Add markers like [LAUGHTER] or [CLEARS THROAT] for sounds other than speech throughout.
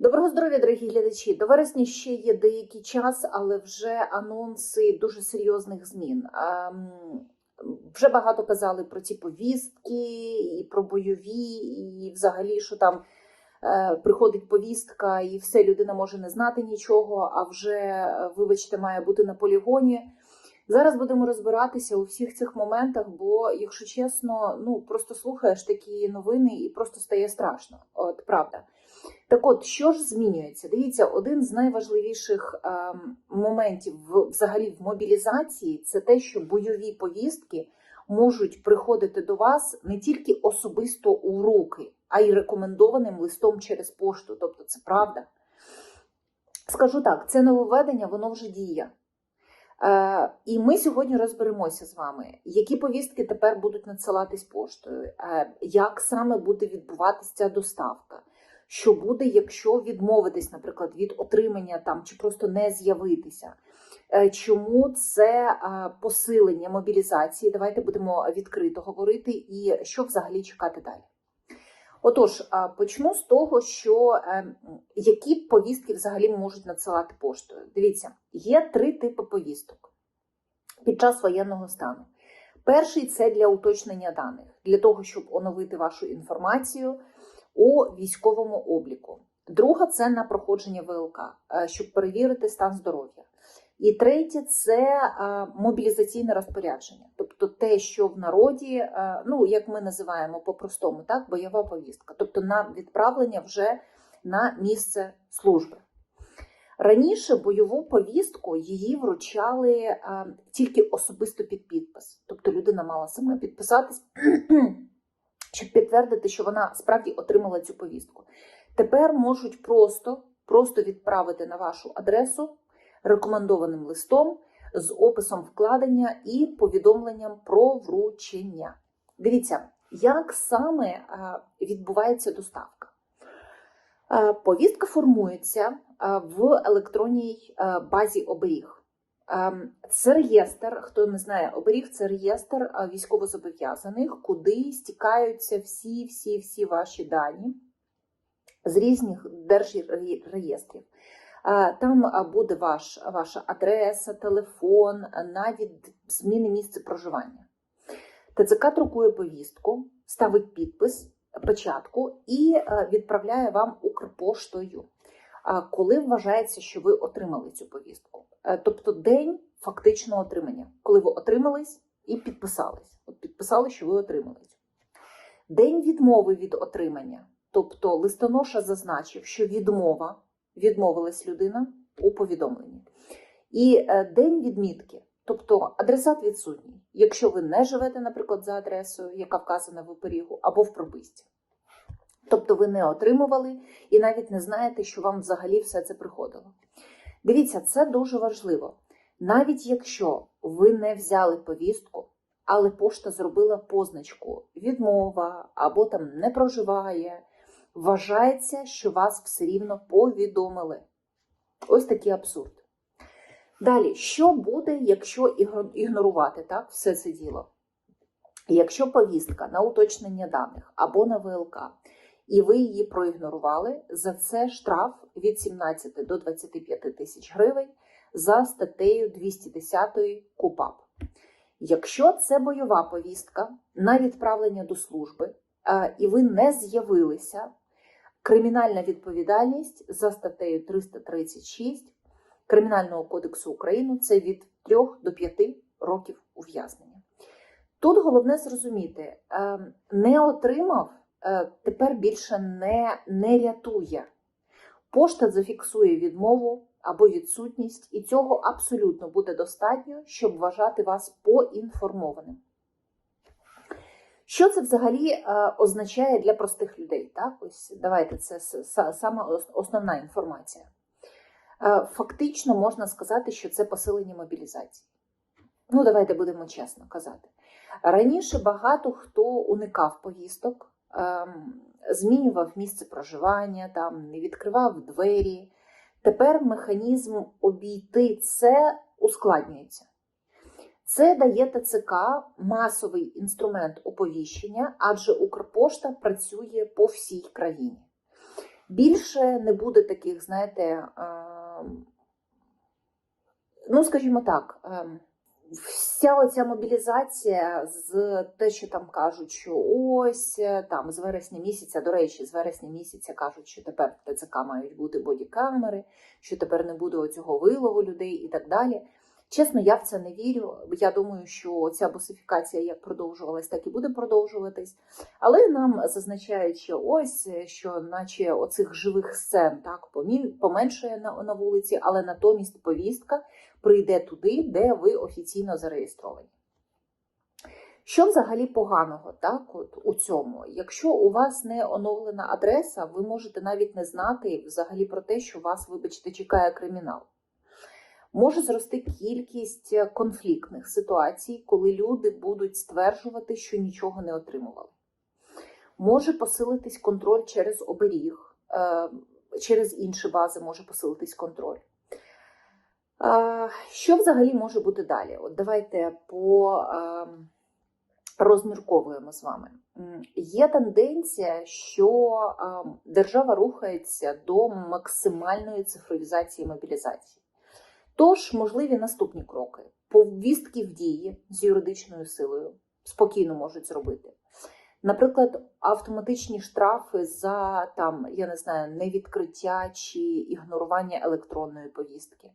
Доброго здоров'я, дорогі глядачі. До вересня ще є деякий час, але вже анонси дуже серйозних змін. Ем, Вже багато казали про ці повістки, і про бойові, і взагалі, що там е, приходить повістка, і все людина може не знати нічого, а вже, е, вибачте, має бути на полігоні. Зараз будемо розбиратися у всіх цих моментах, бо, якщо чесно, ну просто слухаєш такі новини і просто стає страшно. От правда. Так от, що ж змінюється? Дивіться, один з найважливіших ем, моментів взагалі в мобілізації це те, що бойові повістки можуть приходити до вас не тільки особисто у руки, а й рекомендованим листом через пошту. Тобто, це правда. Скажу так, це нововведення, воно вже діє. Е, і ми сьогодні розберемося з вами, які повістки тепер будуть надсилатись поштою, е, як саме буде відбуватися ця доставка. Що буде, якщо відмовитись, наприклад, від отримання там чи просто не з'явитися? Е, Чому це е, посилення мобілізації? Давайте будемо відкрито говорити, і що взагалі чекати далі. Отож, е, почну з того, що які повістки взагалі можуть надсилати поштою. Дивіться, є три типи повісток під час воєнного стану. Перший це для уточнення даних, для того, щоб оновити вашу інформацію у військовому обліку. Друга це на проходження ВЛК, е, щоб перевірити стан здоров'я. І третє це е, мобілізаційне розпорядження, тобто те, що в народі, е, ну як ми називаємо по-простому, так, бойова повістка, тобто на відправлення вже на місце служби. Раніше бойову повістку її вручали тільки особисто під підпис, тобто людина мала сама підписатись, [CLEARS THROAT] щоб підтвердити, що вона справді отримала цю повістку. Тепер можуть просто, просто відправити на вашу адресу рекомендованим листом з описом вкладення і повідомленням про вручення. Дивіться, як саме е, відбувається доставка. Е, Повістка формується е, в електронній базі оберіг. Ем, Це реєстр, хто не знає, оберіг це реєстр е, військовозобов'язаних, куди стікаються всі, всі, всі ваші дані з різних держреєстрів. Е, Там е, буде ваш, ваша адреса, телефон, навіть зміни місця проживання. ТЦК друкує повістку, ставить підпис, печатку і відправляє вам Укрпоштою, коли вважається, що ви отримали цю повістку. Е, Тобто день фактичного отримання, коли ви отримались і підписались. От підписали, що ви отримали. День відмови від отримання, тобто листоноша зазначив, що відмова, відмовилась людина у повідомленні. І е, день відмітки, тобто адресат відсутній, якщо ви не живете, наприклад, за адресою, яка вказана в оперігу, або в прописці. Тобто ви не отримували і навіть не знаєте, що вам взагалі все це приходило. Дивіться, це дуже важливо. Навіть якщо ви не взяли повістку, але пошта зробила позначку відмова або там не проживає, вважається, що вас все рівно повідомили. Ось такий абсурд. Далі, що буде, якщо ігнорувати так, все це діло? Якщо повістка на уточнення даних або на ВЛК, і ви її проігнорували, за це штраф від 17 до 25 тисяч гривень за статтею 210 КУПАП. Якщо це бойова повістка на відправлення до служби, і ви не з'явилися, кримінальна відповідальність за статтею 336 Кримінального кодексу України це від 3 до 5 років ув'язнення. Тут головне зрозуміти, е, не отримав, тепер більше не, не рятує. Пошта зафіксує відмову або відсутність, і цього абсолютно буде достатньо, щоб вважати вас поінформованим. Що це взагалі е, означає для простих людей? Так? Ось давайте це саме основна інформація. Е, Фактично можна сказати, що це посилення мобілізації. Ну, давайте будемо чесно казати. Раніше багато хто уникав ем, змінював місце проживання, там, не відкривав двері. Тепер механізм обійти це ускладнюється. Це дає ТЦК масовий інструмент оповіщення, адже Укрпошта працює по всій країні. Більше не буде таких, знаєте, ем, ну, скажімо так, ем, вся оця мобілізація з те, що там кажуть, що ось е, там з вересня місяця, до речі, з вересня місяця кажуть, що тепер в ТЦК мають бути бодікамери, що тепер не буде оцього вилову людей і так далі. Чесно, я в це не вірю. Я думаю, що ця босифікація як продовжувалась, так і буде продовжуватись. Але нам зазначають, що ось що, наче оцих живих сцен так поменшує на, на вулиці, але натомість повістка прийде туди, де ви офіційно зареєстровані. Що взагалі поганого так, от у цьому? Якщо у вас не оновлена адреса, ви можете навіть не знати взагалі про те, що вас, вибачте, чекає кримінал. Може зрости кількість конфліктних ситуацій, коли люди будуть стверджувати, що нічого не отримували. Може посилитись контроль через оберіг, е, через інші бази може посилитись контроль. Е, Що взагалі може бути далі? От давайте по е, розмірковуємо з вами. Є тенденція, що е, держава рухається до максимальної цифровізації мобілізації. Тож, можливі наступні кроки. Повістки в дії з юридичною силою спокійно можуть зробити. Наприклад, автоматичні штрафи за там, я не знаю, невідкриття чи ігнорування електронної повістки.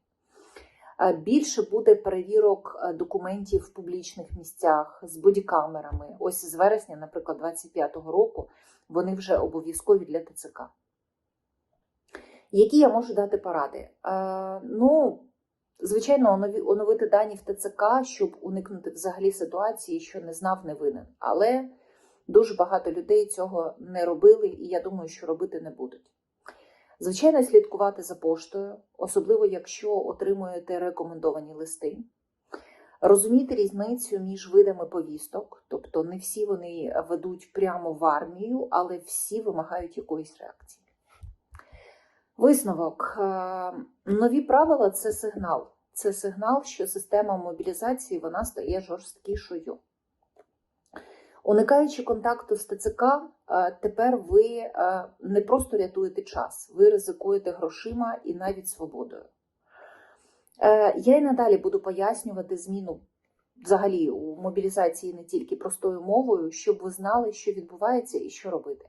Е, Більше буде перевірок е, документів в публічних місцях з бодікамерами. Ось з вересня, наприклад, 25-го року, вони вже обов'язкові для ТЦК. Які я можу дати поради? Е, ну, звичайно, оновити дані в ТЦК, щоб уникнути взагалі ситуації, що не знав, не винен. Але дуже багато людей цього не робили, і я думаю, що робити не будуть. Звичайно, слідкувати за поштою, особливо якщо отримуєте рекомендовані листи. Розуміти різницю між видами повісток, тобто не всі вони ведуть прямо в армію, але всі вимагають якоїсь реакції. Висновок. Е, Нові правила це сигнал. Це сигнал, що система мобілізації вона стає жорсткішою. Уникаючи контакту з ТЦК, е, тепер ви е, не просто рятуєте час, ви ризикуєте грошима і навіть свободою. Я і надалі буду пояснювати зміну взагалі у мобілізації не тільки простою мовою, щоб ви знали, що відбувається і що робити.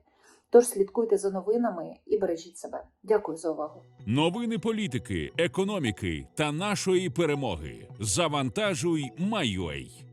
Тож слідкуйте за новинами і бережіть себе. Дякую за увагу. Новини політики, економіки та нашої перемоги. Завантажуй Майой.